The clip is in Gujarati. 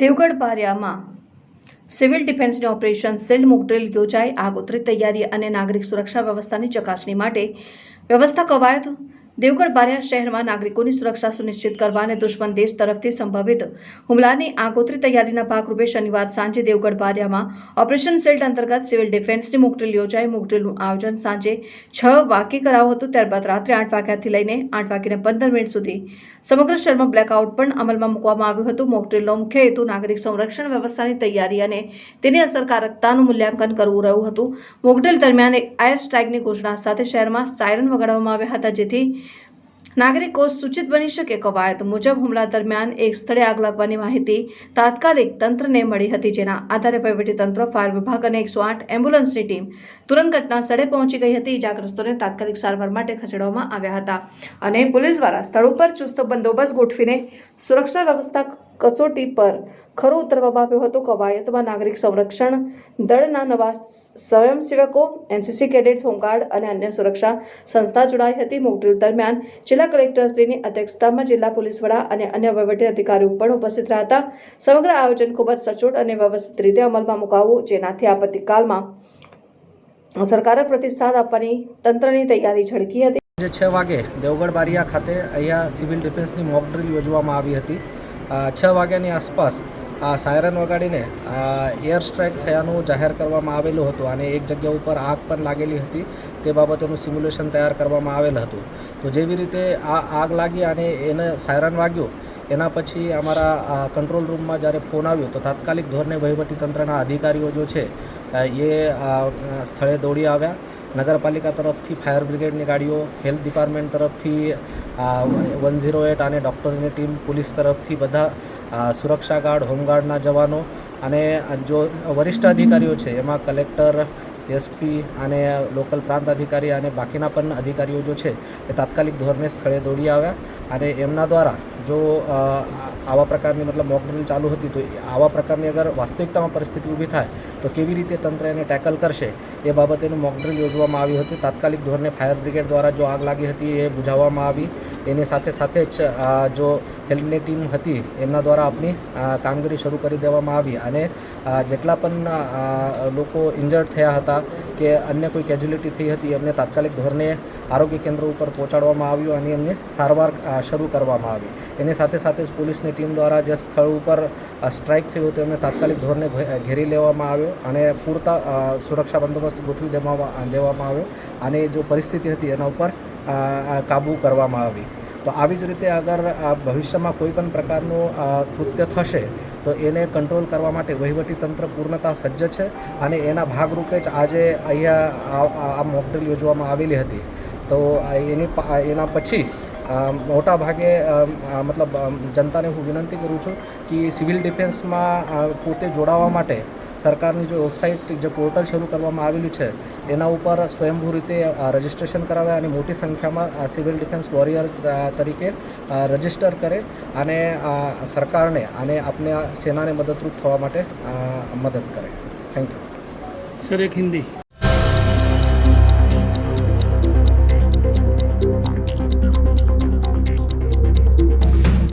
દેવગઢ બારિયામાં સિવિલ ડિફેન્સની ઓપરેશન સેલ મોકડ્રીલ યોજાઈ. આગોતરી તૈયારી અને નાગરિક સુરક્ષા વ્યવસ્થાની ચકાસણી માટે વ્યવસ્થા કવાયત દેવગઢ બારિયા શહેરમાં નાગરિકોની સુરક્ષા સુનિશ્ચિત કરવા અને દુશ્મન દેશ તરફથી સંભવિત હુમલાની આગોતરી તૈયારીના ભાગરૂપે શનિવાર સાંજે દેવગઢ બારિયામાં ઓપરેશન સેલ્ટ અંતર્ગત સિવિલ ડિફેન્સની મોકડ્રીલ યોજાઈ. મોકડ્રીલનું આયોજન સાંજે છ વાગે કરાયું હતું. ત્યારબાદ રાત્રે આઠ વાગ્યાથી લઈને આઠ વાગીને પંદર મિનિટ સુધી સમગ્ર શહેરમાં બ્લેકઆઉટ પણ અમલમાં મૂકવામાં આવ્યું હતું. મોકડ્રીલનો મુખ્ય હેતુ નાગરિક સંરક્ષણ વ્યવસ્થાની તૈયારી અને તેની અસરકારકતાનું મૂલ્યાંકન કરવું રહ્યું હતું. મોકડ્રીલ દરમિયાન એક એર સ્ટ્રાઇકની ઘોષણા સાથે શહેરમાં સાયરન વગાડવામાં આવ્યા હતા, જેથી નાગરિકો સૂચિત બની શકે કવાયત મુજબ હુમલા દરમિયાન એક સ્થળે આગ લાગવાની માહિતી તાત્કાલિક તંત્રને મળી હતી, જેના આધારે તંત્ર, ફાયર વિભાગ અને એકસો આઠ એમ્બ્યુલન્સની ટીમ તુરંત ઘટના સ્થળે પહોંચી ગઈ હતી. ઇજાગ્રસ્તોને તાત્કાલિક સારવાર માટે ખસેડવામાં આવ્યા હતા અને પોલીસ દ્વારા સ્થળ ઉપર ચુસ્ત બંદોબસ્ત ગોઠવીને સુરક્ષા વ્યવસ્થા કસોટી પર ખરો ઉતરવામાં આવ્યો હતો કવાયતમાં નાગરિક સંરક્ષણ દળના નવા સ્વયંસેવકો, એનસીસી કેડેટ્સ, હોમગાર્ડ અને અન્ય સુરક્ષા સંસ્થા જોડાઈ હતી. મોકડ્રીલ દરમિયાન જિલ્લા કલેક્ટરશ્રીની અધ્યક્ષતામાં જિલ્લા પોલીસ વડા અને અન્ય વહીવટી અધિકારીઓ પણ ઉપસ્થિત રહ્યા હતા. સમગ્ર આયોજન ખૂબ જ સચોટ અને વ્યવસ્થિત રીતે અમલમાં મુકાવવું, જેનાથી આપત્તિકાલમાં સરકારે પ્રતિસાદ આપવાની તંત્રની તૈયારી ઝડપી હતી. જે છ વાગે દેવગઢ બારિયા ખાતે અહીંયા સિવિલ ડિફેન્સની મોક યોજવામાં આવી હતી. છ વાગ્યાની આસપાસ આ સાયરન વગાડીને એર સ્ટ્રાઇક થયાનું જાહેર કરવામાં આવેલું હતું અને એક જગ્યા ઉપર આગ પણ લાગેલી હતી. તે બાબતેનું સિમ્યુલેશન તૈયાર કરવામાં આવેલ હતું. તો જેવી રીતે આ આગ લાગી અને એને સાયરન વાગ્યું, એના પછી અમારા કંટ્રોલ રૂમમાં જ્યારે ફોન આવ્યો, તો તાત્કાલિક ધોરણે વહીવટીતંત્રના અધિકારીઓ જો છે એ સ્થળે દોડી આવ્યા. નગરપાલિકા તરફથી ફાયર બ્રિગેડની ગાડીઓ, હેલ્થ ડિપાર્ટમેન્ટ તરફથી વન ઝીરો એટ અને ડૉક્ટરની ટીમ પોલીસ તરફથી બધા સુરક્ષા ગાર્ડ હોમગાર્ડના જવાનો અને જો વરિષ્ઠ અધિકારીઓ છે, એમાં કલેક્ટર, એસપી અને લોકલ પ્રાંત અધિકારી અને બાકીના પણ અધિકારીઓ જો છે, એ તાત્કાલિક ધોરણે સ્થળે દોડી આવ્યા અને એમના દ્વારા જો આવા પ્રકારની મતલબ મોકડ્રિલ ચાલુ હતી તો આવા પ્રકારની અગર વાસ્તવિકતામાં પરિસ્થિતિ ઊભી થાય, તો કેવી રીતે તંત્ર એને ટેકલ કરશે, એ બાબતેનું મોકડ્રિલ યોજવામાં આવ્યું હતું. તાત્કાલિક ધોરણે ફાયર બ્રિગેડ દ્વારા જો આગ લાગી હતી, એ બુઝાવવામાં આવી એની સાથે સાથે જ જો હેલ્પની ટીમ હતી, એમના દ્વારા આપની કામગીરી શરૂ કરી દેવામાં આવી અને જેટલા પણ લોકો ઇન્જર્ડ થયા હતા કે અન્ય કોઈ કેજ્યુલિટી થઈ હતી, એમને તાત્કાલિક ધોરણે આરોગ્ય કેન્દ્ર ઉપર પહોંચાડવામાં આવ્યું અને એમને સારવાર શરૂ કરવામાં આવી. એની સાથે સાથે જ પોલીસની ટીમ દ્વારા જે સ્થળ ઉપર સ્ટ્રાઇક થયું હતું, એમને તાત્કાલિક ધોરણે ઘેરી લેવામાં આવ્યો અને પૂરતા સુરક્ષા બંદોબસ્ત ગોઠવી દેવામાં લેવામાં આવ્યો. અને જો પરિસ્થિતિ હતી, એના ઉપર કાબૂ કરવામાં આવી. તો આવી જ રીતે અગર ભવિષ્યમાં કોઈ પણ પ્રકારનું કૃત્ય થશે, તો એને કંટ્રોલ કરવા માટે વહીવટી તંત્ર પૂર્ણતા સજ્જ છે અને એના ભાગરૂપે જ આજે અહીંયા આ- આ મોક યોજવામાં આવેલી હતી. તો એની એના પછી મોટા ભાગે મતલબ જનતાને હું વિનંતી કરું છું કે સિવિલ ડિફેન્સમાં પોતે જોડાવા માટે સરકારની જે વેબસાઇટ, જે પોર્ટલ શરૂ કરવામાં આવેલું છે, એના ઉપર સ્વયંભૂ રીતે રજિસ્ટ્રેશન કરાવે અને મોટી સંખ્યામાં સિવિલ ડિફેન્સ વોરિયર તરીકે રજિસ્ટર કરે અને સરકારને અને આપણે સેનાને મદદરૂપ થવા માટે મદદ કરે. થેન્ક યુ સર એક હિન્દી.